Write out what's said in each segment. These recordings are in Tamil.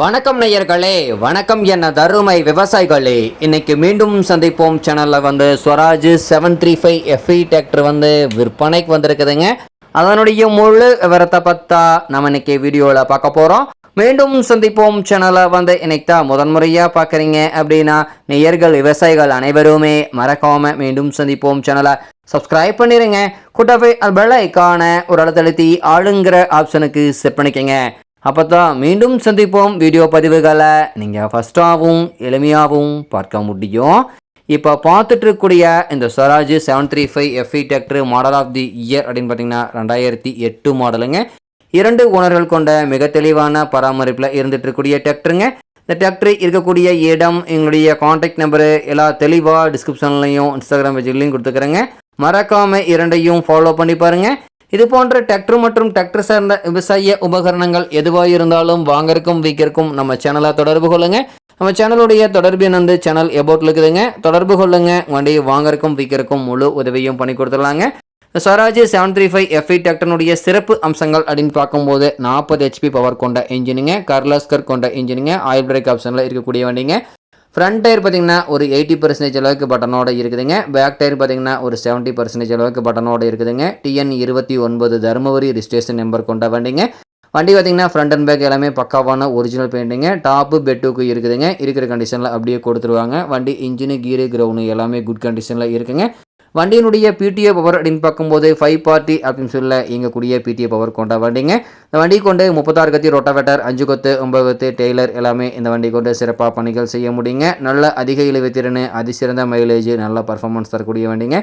வணக்கம் நேயர்களே வணக்கம் என்ன தருமை விவசாயிகளே. இன்னைக்கு மீண்டும் சந்திப்போம். சேனலில் வந்து Swaraj seven three five FE tractor வந்து விற்பனைக்கு வந்திருக்குதுங்க. அதனுடைய முழு விவரத்தை பார்த்தா நம்ம இன்னைக்கு வீடியோவில் பார்க்க போகிறோம் மீண்டும் சந்திப்போம். சேனலை வந்து இன்னைக்கு தான் முதன்முறையாக பார்க்குறீங்க அப்படின்னா நேயர்கள் விவசாயிகள் அனைவருமே மறக்காமல் மீண்டும் சந்திப்போம். சேனலை சப்ஸ்கிரைப் பண்ணிடுங்க கூட்டவே பெல் ஐக்கான ஒரு இடத்தழுத்தி ஆளுங்கிற ஆப்ஷனுக்கு செட் பண்ணிக்கங்க. அப்போ தான் மீண்டும் சந்திப்போம் வீடியோ பதிவுகளை. நீங்கள் ஃபஸ்ட்டாகவும் எளிமையாகவும் பார்க்க முடியும். இப்போ பார்த்துட்டு இருக்கக்கூடிய இந்த Swaraj seven three five FE tractor model of the year அப்படின்னு பார்த்தீங்கன்னா ரெண்டாயிரத்தி எட்டு மாடலுங்க இரண்டு ஓனர்கள் கொண்ட மிக தெளிவான பராமரிப்பில் இருந்துட்டு இருக்கக்கூடிய டிராக்டருங்க இந்த டிராக்டர் இருக்கக்கூடிய இடம் எங்களுடைய காண்டாக்ட் நம்பரு எல்லா தெளிவாக டிஸ்கிரிப்ஷன்லையும் இன்ஸ்டாகிராம் பேஜ்லையும் கொடுத்துக்கிறேங்க. மறக்காமல் இரண்டையும் ஃபாலோ பண்ணி பாருங்கள் இது போன்ற டிராக்டர் மற்றும் டிராக்டர் சார்ந்த விவசாய உபகரணங்கள் எதுவாக இருந்தாலும் வாங்கறக்கும் விற்கிறக்கும் நம்ம சேனலை தொடர்பு கொள்ளுங்க. நம்ம சேனலுடைய தொடர்பு எண் வந்து சேனல் எபோட்டில் இருக்குதுங்க. தொடர்பு கொள்ளுங்க. வண்டியை வாங்கறக்கும் விற்கிறக்கும் முழு உதவியும் பண்ணி கொடுத்துடலாங்க. Swaraj seven three five FI டிராக்டருடைய சிறப்பு அம்சங்கள் அப்படின்னு பார்க்கும்போது நாற்பது ஹெச்பி பவர் கொண்ட இன்ஜினுங்க கர்லாஸ்கர் கொண்ட இன்ஜினுங்க ஆயில் பிரேக் ஆப்ஷனில் இருக்கக்கூடிய வண்டிங்க. ஃப்ரண்ட் டயர் பார்த்தீங்கன்னா ஒரு எயிட்டி பர்சன்டேஜ் அளவுக்கு பட்டனோட இருக்குதுங்க. பேக் டயர் பார்த்திங்கன்னா ஒரு செவன்ட்டி பர்சன்டேஜ் அளவுக்கு பட்டனோட இருக்குதுங்க. டிஎன் இருபத்தி ஒன்பது தருமபுரி ரிஜிஸ்ட்ரேஷன் நம்பர் கொண்ட வண்டிங்க. வண்டி பார்த்தீங்கன்னா ஃப்ரண்ட் அண்ட் பேக் எல்லாமே பக்காவான ஒரிஜினல் பெயிண்டிங்க டாப்பு பெட்டுக்கு இருக்குதுங்க. இருக்கிற கண்டிஷனில் அப்படியே கொடுத்துருவாங்க. வண்டி இன்ஜினு கீரு கிரவுண்டு எல்லாமே குட் கண்டிஷனில் இருக்குங்க. வண்டியினுடைய பிடிஓ பவர் அப்படின்னு பார்க்கும்போது ஃபைவ் பார்ட்டி அப்படின்னு சொல்ல இயங்கக்கூடிய பிடிஓ பவர் கொண்ட வண்டிங்க. இந்த வண்டி கொண்டு முப்பத்தாறு கத்தி ரொட்டாவேட்டர் அஞ்சு கொத்து ஒன்பது கொத்து டெய்லர் எல்லாமே இந்த வண்டி கொண்டு சிறப்பாக பணிகள் செய்ய முடியுங்க. நல்ல அதிக இழுவை திறன் அதிசிறந்த மைலேஜ் நல்ல பர்ஃபார்மன்ஸ் தரக்கூடிய வண்டிங்க.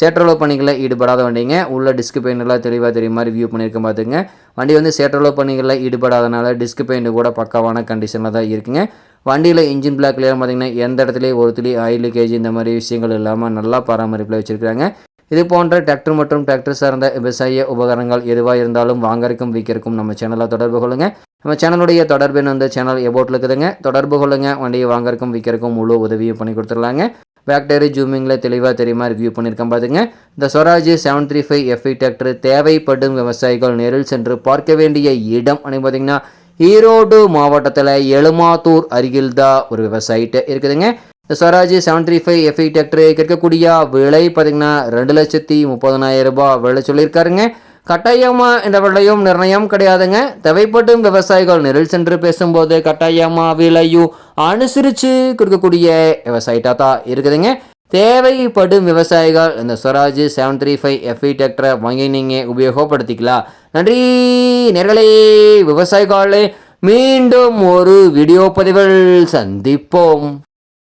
சேற்றளவு பணிகளில் ஈடுபடாத வண்டிங்க. உள்ள டிஸ்க் பெயின் எல்லாம் தெளிவாக தெரியும் மாதிரி வியூ பண்ணியிருக்கேன் பார்த்துங்க வண்டி வந்து சேற்றளவு பணிகளில் ஈடுபடாதனால டிஸ்க் பெயின் கூட பக்காவான கண்டிஷனில் தான் இருக்குங்க. வண்டியில் இன்ஜின் பிளாக் கிளியர் பார்த்தீங்கன்னா எந்த இடத்துலையும் ஒரு துளி ஆயில் கேஜி இந்த மாதிரி விஷயங்கள் இல்லாமல் நல்லா பராமரிப்பில் வச்சுருக்காங்க இது போன்ற டிராக்டர் மற்றும் டிராக்டர் சார்ந்த விவசாய உபகரணங்கள் எதுவாக இருந்தாலும் வாங்கறக்கும் விற்கிறக்கும் நம்ம சேனலில் தொடர்பு கொள்ளுங்கள் நம்ம சேனலுடைய தொடர்பு வந்து சேனல் எபோட்டில் இருக்குதுங்க. தொடர்பு கொள்ளுங்கள் வண்டியை வாங்கறக்கும் விற்கிறக்கும் முழு உதவியும் பண்ணி கொடுத்துடலாங்க. பேக்டரி ஜூமிங்கில் தெளிவாக தெரியுமா ரிவ்யூ பண்ணியிருக்கேன் பார்த்துங்க இந்த Swaraj seven three five FI tractor தேவைப்படும் விவசாயிகள் நேரில் சென்று பார்க்க வேண்டிய இடம் அப்படின்னு பார்த்தீங்கன்னா ஈரோடு மாவட்டத்தில் எழுமாத்தூர் அருகில் தான் ஒரு விவசாயிட்டு இருக்குதுங்க. இந்த Swaraj seven three five FI tractor கேட்கக்கூடிய விலை பார்த்தீங்கன்னா ரெண்டு லட்சத்தி முப்பதனாயிரம் ரூபாய் விலை சொல்லியிருக்காருங்க. கட்டாயமாக இந்த விலையும் நிர்ணயம் கிடையாதுங்க. தேவைப்படும் விவசாயிகள் நெரில் சென்று பேசும்போது கட்டாயமாக விலையும் அனுசரித்து கொடுக்கக்கூடிய விவசாயிட்டாக தான் இருக்குதுங்க. தேவைப்படும் விவசாயிகள் இந்த Swaraj seven three five FE டிராக்டரை வாங்கி நீங்கள் உபயோகப்படுத்திக்கலாம். நன்றி நேர்களே. விவசாயிகளே மீண்டும் ஒரு வீடியோ பதிவில் சந்திப்போம்.